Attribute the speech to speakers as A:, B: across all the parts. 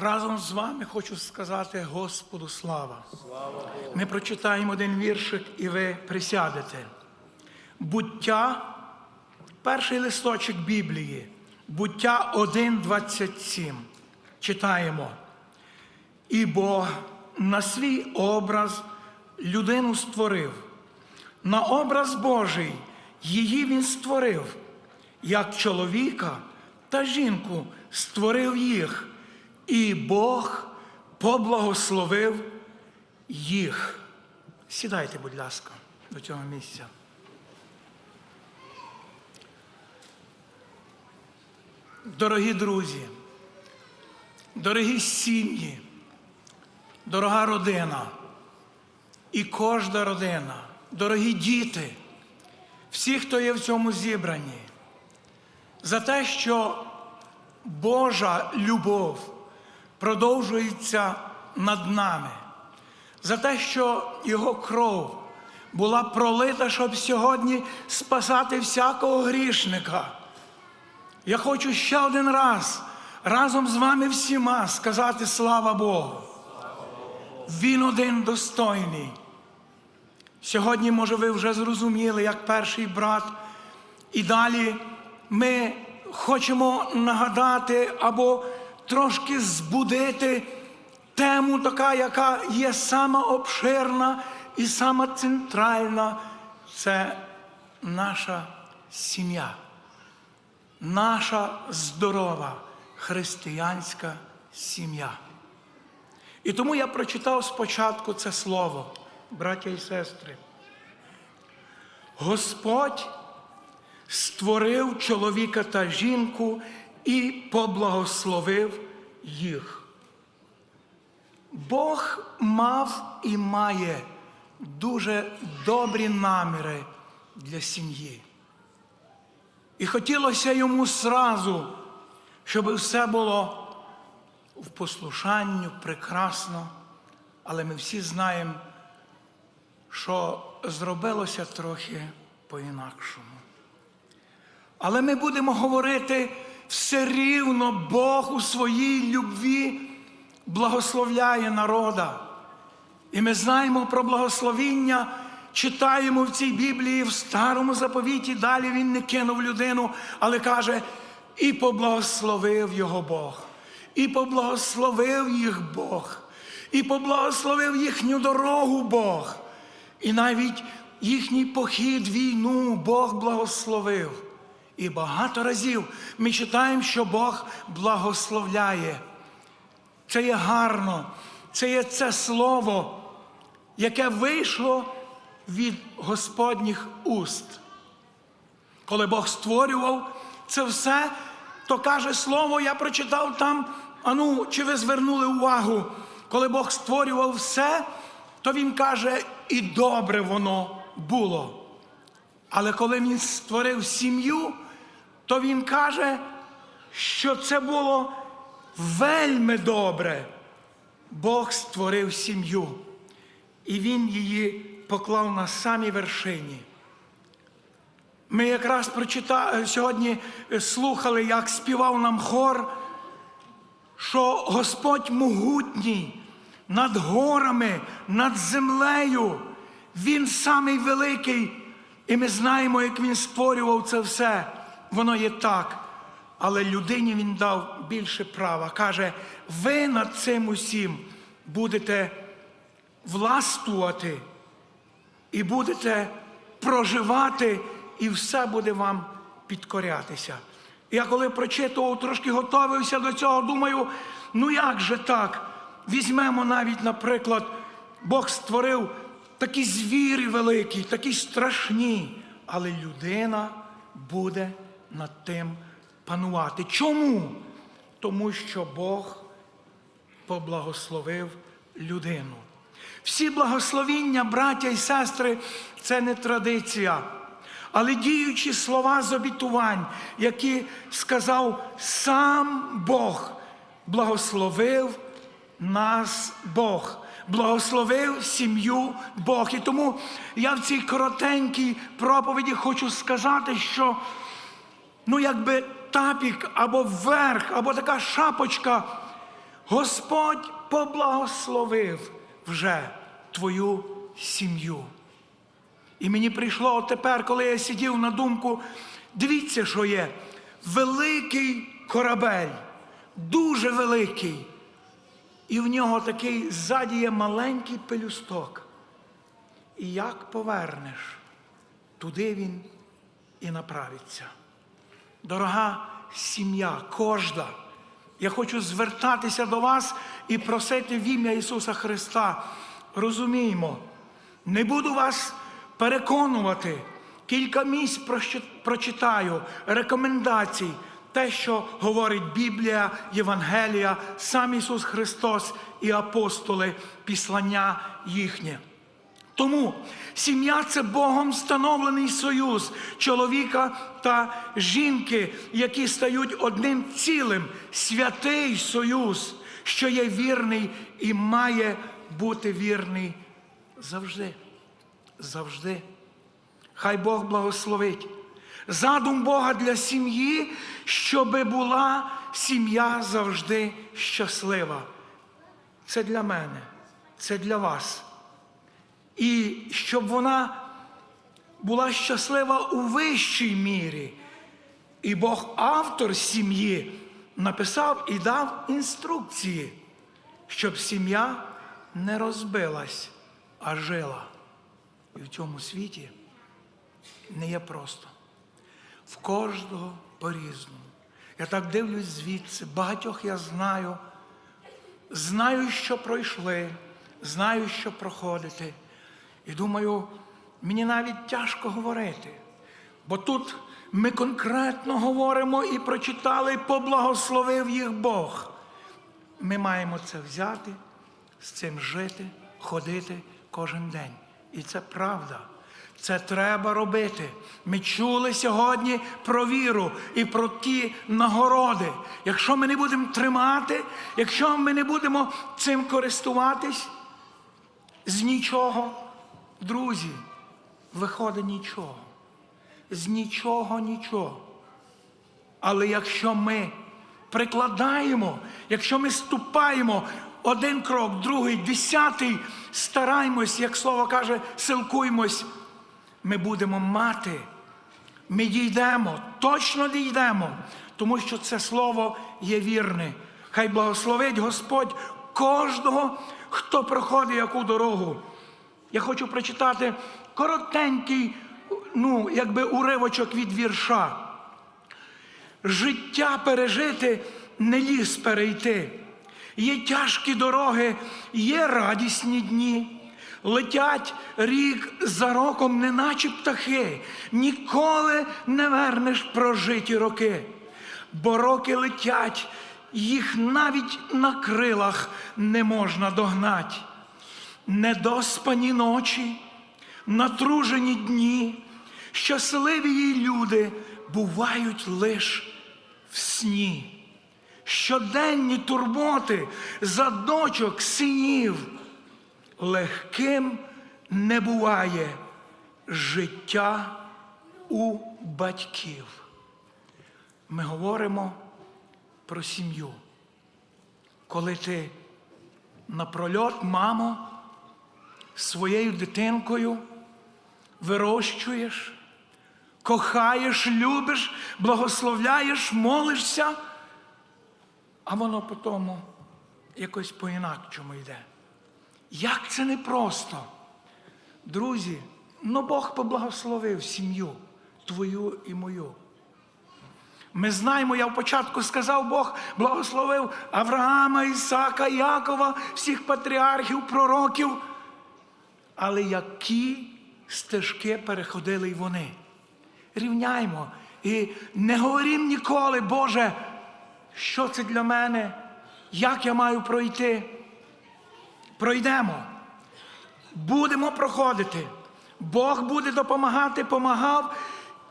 A: Разом з вами хочу сказати Господу слава. Ми прочитаємо один віршик, і ви присядете. Буття, перший листочок Біблії, буття 1.27. Читаємо. І Бог на свій образ людину створив. На образ Божий її він створив, як чоловіка та жінку створив їх, і Бог поблагословив їх. Сідайте, будь ласка, до цього місця. Дорогі друзі, дорогі сім'ї, дорога родина і кожна родина, дорогі діти, всі, хто є в цьому зібранні, за те, що Божа любов продовжується над нами, за те, що Його кров була пролита, щоб сьогодні спасати всякого грішника. Я хочу ще один раз разом з вами всіма сказати слава Богу. Він один достойний. Сьогодні, може, ви вже зрозуміли, як перший брат. І далі ми хочемо нагадати або трошки збудити тему, така, яка є сама обширна і сама центральна. Це наша сім'я наша здорова християнська сім'я. І тому я прочитав спочатку це слово, браття і сестри. Господь створив чоловіка та жінку і поблагословив їх. Бог мав і має дуже добрі наміри для сім'ї. І хотілося йому сразу, щоб все було в послушанню прекрасно, але ми всі знаємо, що зробилося трохи по-інакшому. Але ми будемо говорити все рівно Бог у своїй любві благословляє народа. І ми знаємо про благословіння, читаємо в цій Біблії в старому заповіті. Далі він не кинув людину, але каже, і поблагословив його Бог, і поблагословив їх Бог, і поблагословив їхню дорогу Бог. І навіть їхній похід, війну Бог благословив. І багато разів ми читаємо, що Бог благословляє. Це є гарно, це є це слово, яке вийшло від Господніх уст. Коли Бог створював це все, то каже слово, я прочитав там, а ну, чи ви звернули увагу, коли Бог створював все, то Він каже, і добре воно було. Але коли він створив сім'ю, то він каже, що це було вельми добре. Бог створив сім'ю, і Він її поклав на самій вершині. Ми якраз прочитали сьогодні слухали, як співав нам хор, що Господь могутній над горами, над землею, Він самий великий. І ми знаємо, як Він створював це все. Воно є так. Але людині він дав більше права. Каже, ви над цим усім будете властвувати і будете проживати, і все буде вам підкорятися. Я коли прочитував, трошки готовився до цього, думаю, ну як же так? Візьмемо навіть, наприклад, Бог створив такі звірі великі, такі страшні, але людина буде над тим панувати. Чому? Тому що Бог поблагословив людину. Всі благословіння, браття і сестри, це не традиція, але діючі слова з обітувань, які сказав сам Бог, благословив нас Бог. Благословив сім'ю Бог. І тому я в цій коротенькій проповіді хочу сказати, що ну якби тапік або верх, або така шапочка Господь поблагословив вже твою сім'ю. І мені прийшло тепер, коли я сидів на думку, дивіться, що є. Великий корабель, дуже великий. І в нього такий ззаді є маленький пелюсток. І як повернеш, туди він і направиться. Дорога сім'я, кожна. Я хочу звертатися до вас і просити в ім'я Ісуса Христа. Розуміємо, не буду вас переконувати. Кілька місць прочитаю рекомендацій, те, що говорить Біблія, Євангелія, сам Ісус Христос і апостоли, післання їхнє. Тому сім'я це Богом встановлений союз чоловіка та жінки, які стають одним цілим, святий союз, що є вірний і має бути вірний завжди. Завжди. Хай Бог благословить. Задум Бога для сім'ї, щоби була сім'я завжди щаслива. Це для мене, це для вас. І щоб вона була щаслива у вищій мірі. І Бог, автор сім'ї, написав і дав інструкції, щоб сім'я не розбилась, а жила. І в цьому світі не є просто. В кожного по-різному. Я так дивлюсь звідси, багатьох я знаю, знаю, що пройшли, знаю, що проходити. І думаю, мені навіть тяжко говорити. Бо тут ми конкретно говоримо і прочитали, поблагословив їх Бог. Ми маємо це взяти, з цим жити, ходити кожен день. І це правда. Це треба робити. Ми чули сьогодні про віру і про ті нагороди. Якщо ми не будемо тримати, якщо ми не будемо цим користуватись, з нічого, друзі, виходить нічого. З нічого нічого. Але якщо ми прикладаємо, якщо ми ступаємо один крок, другий, десятий, стараємось, як слово каже, силкуємось, ми будемо мати, ми дійдемо, точно дійдемо, тому що це слово є вірне. Хай благословить Господь кожного, хто проходить яку дорогу. Я хочу прочитати коротенький, ну, якби уривочок від вірша. Життя пережити не ліс перейти. Є тяжкі дороги, є радісні дні. Летять рік за роком, неначе птахи, ніколи не вернеш прожиті роки. Бо роки летять, їх навіть на крилах не можна догнать. Недоспані ночі, натружені дні, щасливі її люди бувають лиш в сні. Щоденні турботи за дочок, синів. Легким не буває життя у батьків. Ми говоримо про сім'ю. Коли ти напрольот, мамо, своєю дитинкою вирощуєш, кохаєш, любиш, благословляєш, молишся, а воно потім якось по-інакшому йде. Як це непросто. Друзі, ну Бог поблагословив сім'ю твою і мою. Ми знаємо, я в початку сказав, Бог благословив Авраама, Ісака, Якова, всіх патріархів, пророків. Але які стежки переходили й вони. Рівняймо. І не говорім ніколи, Боже, що це для мене, як я маю пройти. Пройдемо. Будемо проходити. Бог буде допомагати, помагав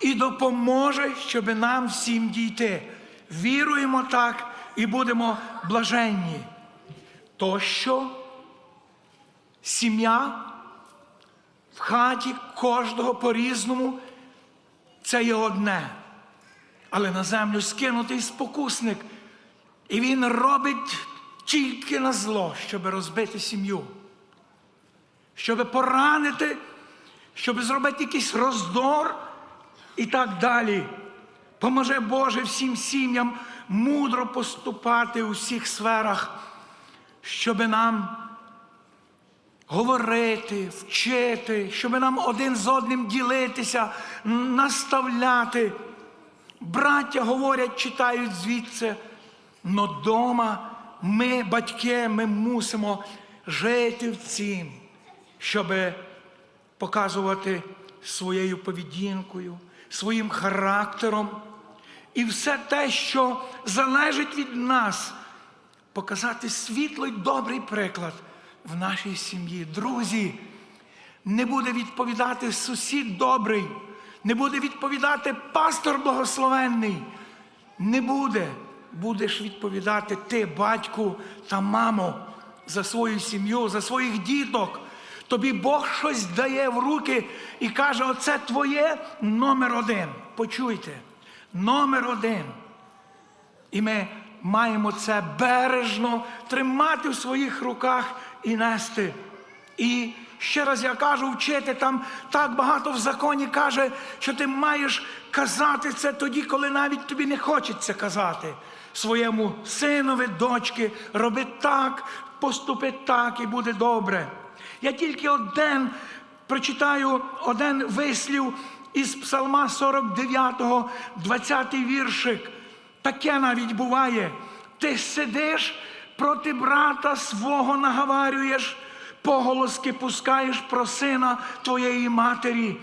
A: і допоможе, щоб нам всім дійти. Віруємо так і будемо блаженні. То що сім'я в хаті кожного по-різному це є одне. Але на землю скинутий спокусник. І він робить тільки на зло, щоб розбити сім'ю, щоб поранити, щоб зробити якийсь роздор і так далі. Поможе Боже всім сім'ям мудро поступати у всіх сферах, щоб нам говорити, вчити, щоб нам один з одним ділитися, наставляти. Браття говорять, читають звідси, но дома ми, батьки, ми мусимо жити в цім, щоб показувати своєю поведінкою, своїм характером. І все те, що залежить від нас, показати світлий добрий приклад в нашій сім'ї. Друзі, не буде відповідати сусід добрий, не буде відповідати пастор благословенний. Не буде. Будеш відповідати ти, батьку та мамо, за свою сім'ю, за своїх діток. Тобі Бог щось дає в руки і каже: оце твоє номер один. Почуйте, номер один. І ми маємо це бережно тримати в своїх руках і нести. І ще раз я кажу, вчити там так багато в законі каже, що ти маєш казати це тоді, коли навіть тобі не хочеться казати своєму синові, дочки, роби так, поступи так і буде добре. Я тільки один прочитаю один вислів із Псалма 49, 20 віршик. Таке навіть буває. Ти сидиш проти брата свого наговарюєш, поголоски пускаєш про сина твоєї матері.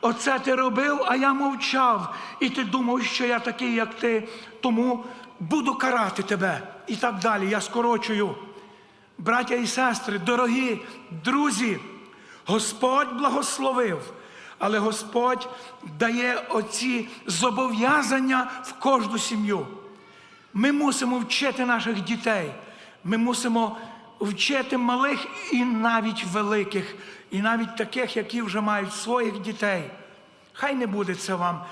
A: Оце ти робив, а я мовчав. І ти думав, що я такий, як ти, тому буду карати тебе. І так далі. Я скорочую. Браття і сестри, дорогі друзі, Господь благословив, але Господь дає оці зобов'язання в кожну сім'ю. Ми мусимо вчити наших дітей. Ми мусимо вчити малих і навіть великих, і навіть таких, які вже мають своїх дітей. Хай не буде це вам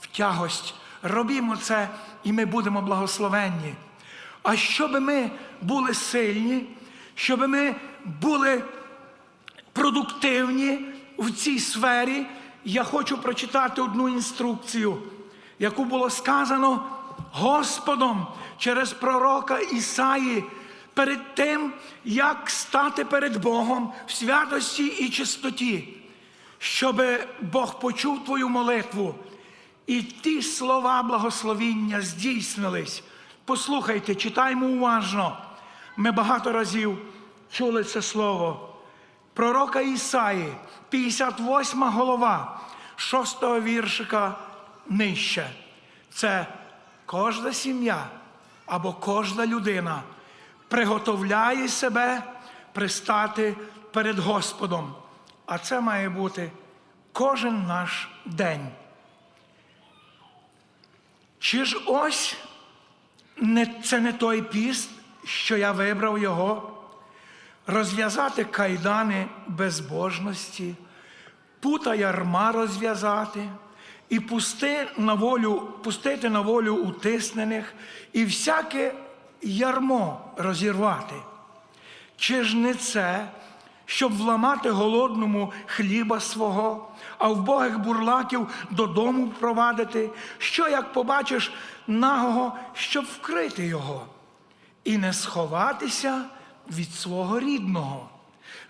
A: в тягость. Робімо це, і ми будемо благословенні. А щоб ми були сильні, щоб ми були продуктивні в цій сфері, я хочу прочитати одну інструкцію, яку було сказано Господом через пророка Ісаї перед тим, як стати перед Богом в святості і чистоті, щоб Бог почув твою молитву. І ті слова благословіння здійснились. Послухайте, читаймо уважно. Ми багато разів чули це слово. Пророка Ісаї, 58 голова, 6 віршика нижче. Це кожна сім'я або кожна людина приготовляє себе пристати перед Господом. А це має бути кожен наш день. Чи ж ось це не той піст, що я вибрав його, розв'язати кайдани безбожності, пута ярма розв'язати і пусти на волю, пустити на волю утиснених і всяке ярмо розірвати. Чи ж не це, щоб вламати голодному хліба свого, а вбогих бурлаків додому впровадити, що як побачиш нагого, щоб вкрити його, і не сховатися від свого рідного.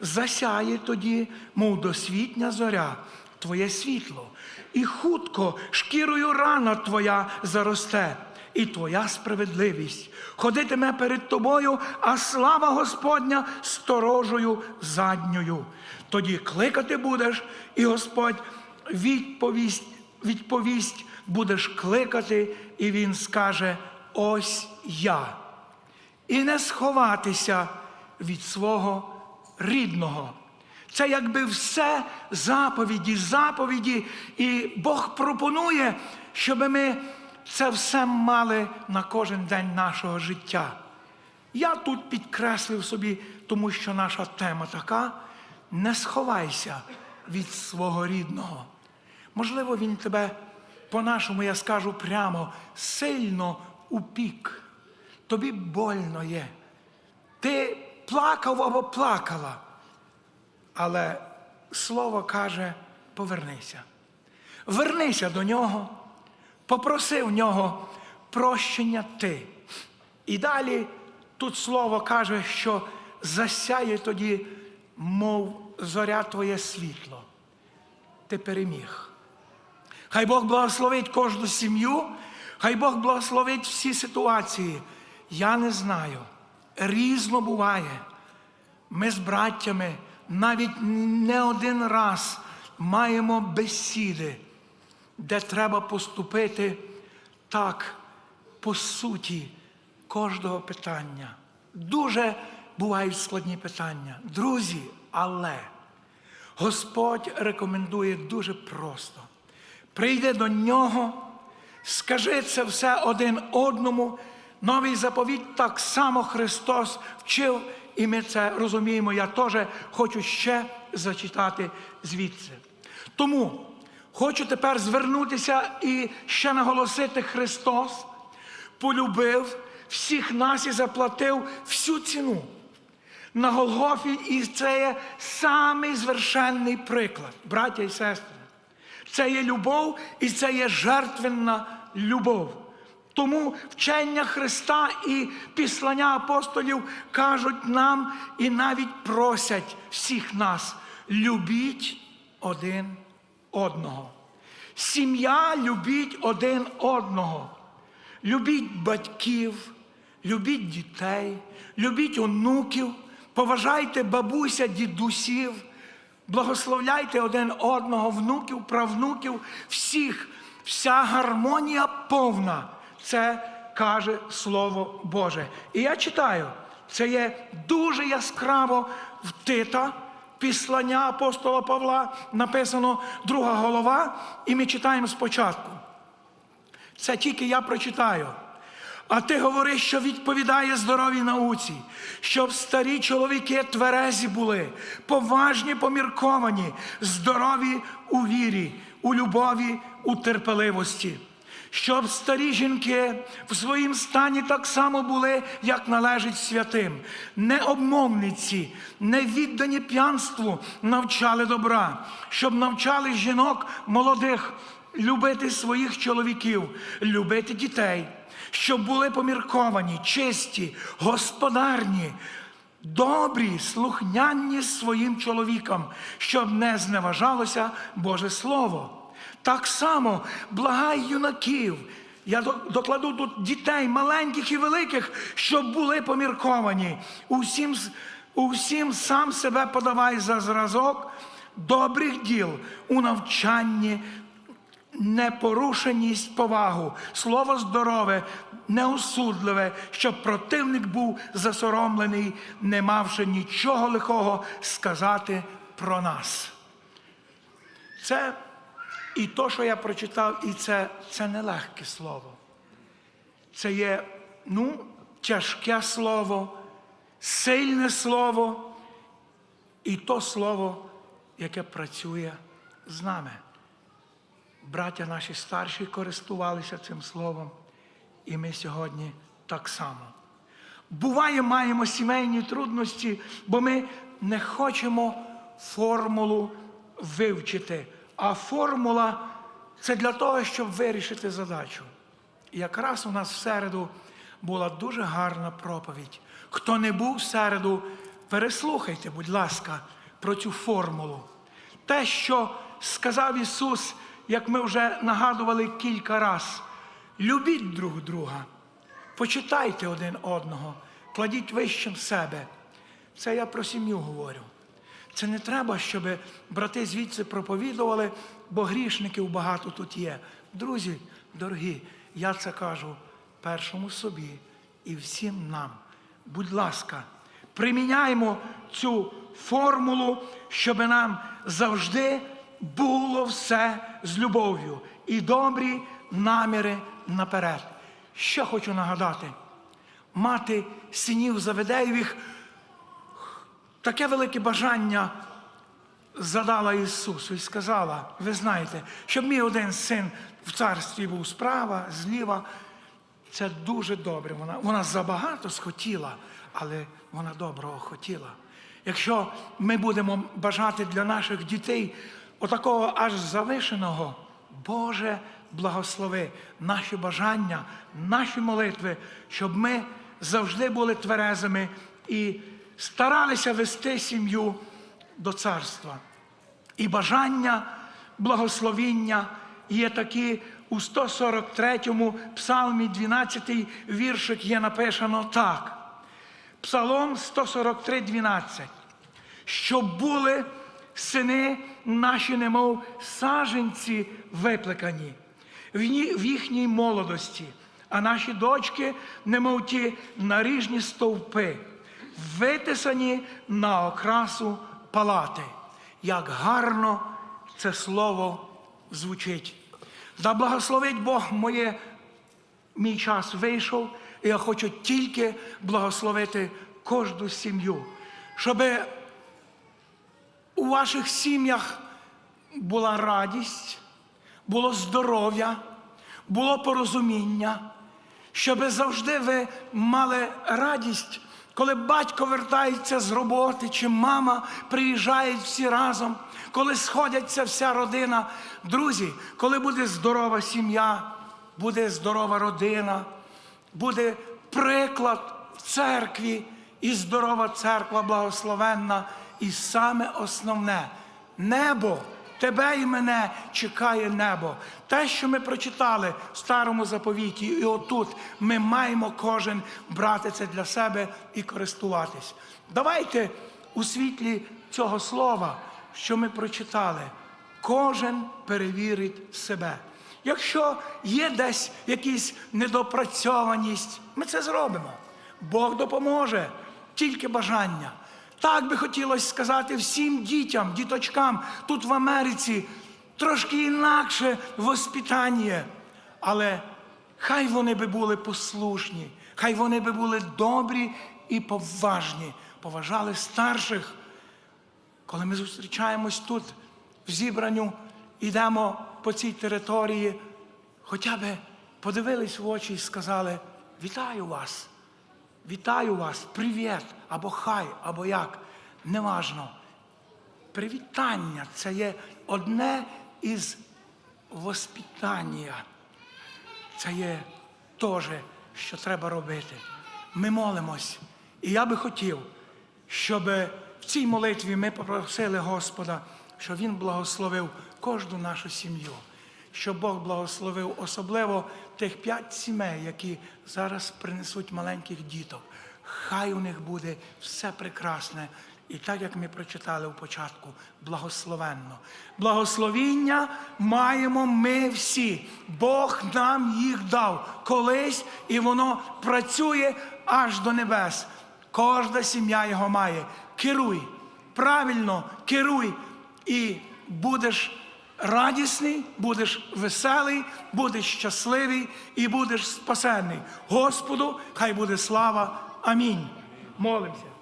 A: Засяє тоді, мов досвітня зоря, твоє світло, і хутко шкірою рана твоя заросте, і твоя справедливість ходитиме перед тобою, а слава Господня сторожою задньою. Тоді кликати будеш, і Господь відповість, відповість будеш кликати, і Він скаже: Ось я. І не сховатися від свого рідного. Це якби все заповіді, заповіді, і Бог пропонує, щоб ми це все мали на кожен день нашого життя. Я тут підкреслив собі, тому що наша тема така: не сховайся від свого рідного. Можливо, він тебе, по-нашому, я скажу прямо, сильно упік. Тобі больно є. Ти плакав або плакала. Але слово каже: повернися. Вернися до нього, попроси в нього прощення ти. І далі тут слово каже, що засяє тоді, мов зоря твоє світло. Ти переміг. Хай Бог благословить кожну сім'ю, хай Бог благословить всі ситуації. Я не знаю. Різно буває. Ми з браттями навіть не один раз маємо бесіди, де треба поступити так, по суті, кожного питання. Дуже бувають складні питання. Друзі, але Господь рекомендує дуже просто. Прийди до нього, скажи це все один одному. Новий заповіт так само Христос вчив, і ми це розуміємо. Я теж хочу ще зачитати звідси. Тому хочу тепер звернутися і ще наголосити Христос полюбив всіх нас і заплатив всю ціну на Голгофі, і це є самий звершенний приклад, браття і сестри. Це є любов і це є жертвенна любов. Тому вчення Христа і післання апостолів кажуть нам і навіть просять всіх нас: любіть один одного. Сім'я любіть один одного. Любіть батьків, любіть дітей, любіть онуків, поважайте бабуся, дідусів, благословляйте один одного, внуків, правнуків, всіх. Вся гармонія повна. Це каже Слово Боже. І я читаю, це є дуже яскраво в Тита, післання апостола Павла, написано друга голова, і ми читаємо спочатку. Це тільки я прочитаю. А ти говориш, що відповідає здоровій науці, щоб старі чоловіки тверезі були, поважні, помірковані, здорові у вірі, у любові, у терпеливості. Щоб старі жінки в своїм стані так само були, як належить святим, не обмовниці, не віддані п'янству, навчали добра, щоб навчали жінок молодих любити своїх чоловіків, любити дітей, щоб були помірковані, чисті, господарні, добрі, слухняні своїм чоловікам, щоб не зневажалося Боже Слово. Так само благай юнаків. Я докладу тут дітей, маленьких і великих, щоб були помірковані. Усім, усім сам себе подавай за зразок добрих діл у навчанні, непорушеність повагу, слово здорове, неосудливе, щоб противник був засоромлений, не мавши нічого лихого сказати про нас. Це і то, що я прочитав, і це, це не легке слово. Це є ну, тяжке слово, сильне слово, і то слово, яке працює з нами. Браття наші старші користувалися цим словом, і ми сьогодні так само. Буває, маємо сімейні трудності, бо ми не хочемо формулу вивчити. А формула це для того, щоб вирішити задачу. І якраз у нас в середу була дуже гарна проповідь. Хто не був в середу, переслухайте, будь ласка, про цю формулу. Те, що сказав Ісус, як ми вже нагадували кілька разів, любіть друг друга, почитайте один одного, кладіть вищим себе. Це я про сім'ю говорю. Це не треба, щоб брати звідси проповідували, бо грішників багато тут є. Друзі, дорогі, я це кажу першому собі і всім нам. Будь ласка, приміняємо цю формулу, щоб нам завжди було все з любов'ю і добрі наміри наперед. Що хочу нагадати: мати синів Заведеєвих таке велике бажання задала Ісусу і сказала: ви знаєте, щоб мій один син в царстві був справа, зліва. це дуже добре. Вона, вона забагато схотіла, але вона доброго хотіла. Якщо ми будемо бажати для наших дітей отакого аж залишеного, Боже, благослови наші бажання, наші молитви, щоб ми завжди були тверезими і старалися вести сім'ю до царства. І бажання, благословіння є такі у 143-му псалмі 12 віршик є написано так. Псалом 143, 12. Щоб були сини наші, немов саженці виплекані в їхній молодості, а наші дочки, немов ті наріжні стовпи, витисані на окрасу палати. Як гарно це слово звучить. Да благословить Бог моє мій час вийшов, і я хочу тільки благословити кожну сім'ю, щоб у ваших сім'ях була радість, було здоров'я, було порозуміння, щоб завжди ви мали радість, коли батько вертається з роботи, чи мама приїжджає всі разом, коли сходяться вся родина. Друзі, коли буде здорова сім'я, буде здорова родина, буде приклад в церкві і здорова церква благословенна. І саме основне небо. Тебе і мене чекає небо. Те, що ми прочитали в старому заповіті, і отут ми маємо кожен брати це для себе і користуватись. Давайте у світлі цього слова, що ми прочитали, кожен перевірить себе. Якщо є десь якась недопрацьованість, ми це зробимо. Бог допоможе, тільки бажання. Так би хотілося сказати всім дітям, діточкам тут в Америці трошки інакше воспитання. Але хай вони би були послушні, хай вони би були добрі і поважні, поважали старших. Коли ми зустрічаємось тут, в зібранню, йдемо по цій території, хоча б подивились в очі і сказали: Вітаю вас! Вітаю вас, привіт, або хай, або як, неважно. Привітання це є одне із воспитання. Це є теж, що треба робити. Ми молимось. І я би хотів, щоб в цій молитві ми попросили Господа, щоб Він благословив кожну нашу сім'ю, щоб Бог благословив особливо тих п'ять сімей, які зараз принесуть маленьких діток. Хай у них буде все прекрасне. І так як ми прочитали у початку, благословенно. Благословіння маємо ми всі. Бог нам їх дав колись, і воно працює аж до небес. Кожна сім'я його має. Керуй, правильно керуй, і будеш радісний, будеш веселий, будеш щасливий і будеш спасений. Господу, хай буде слава. Амінь. Молимося.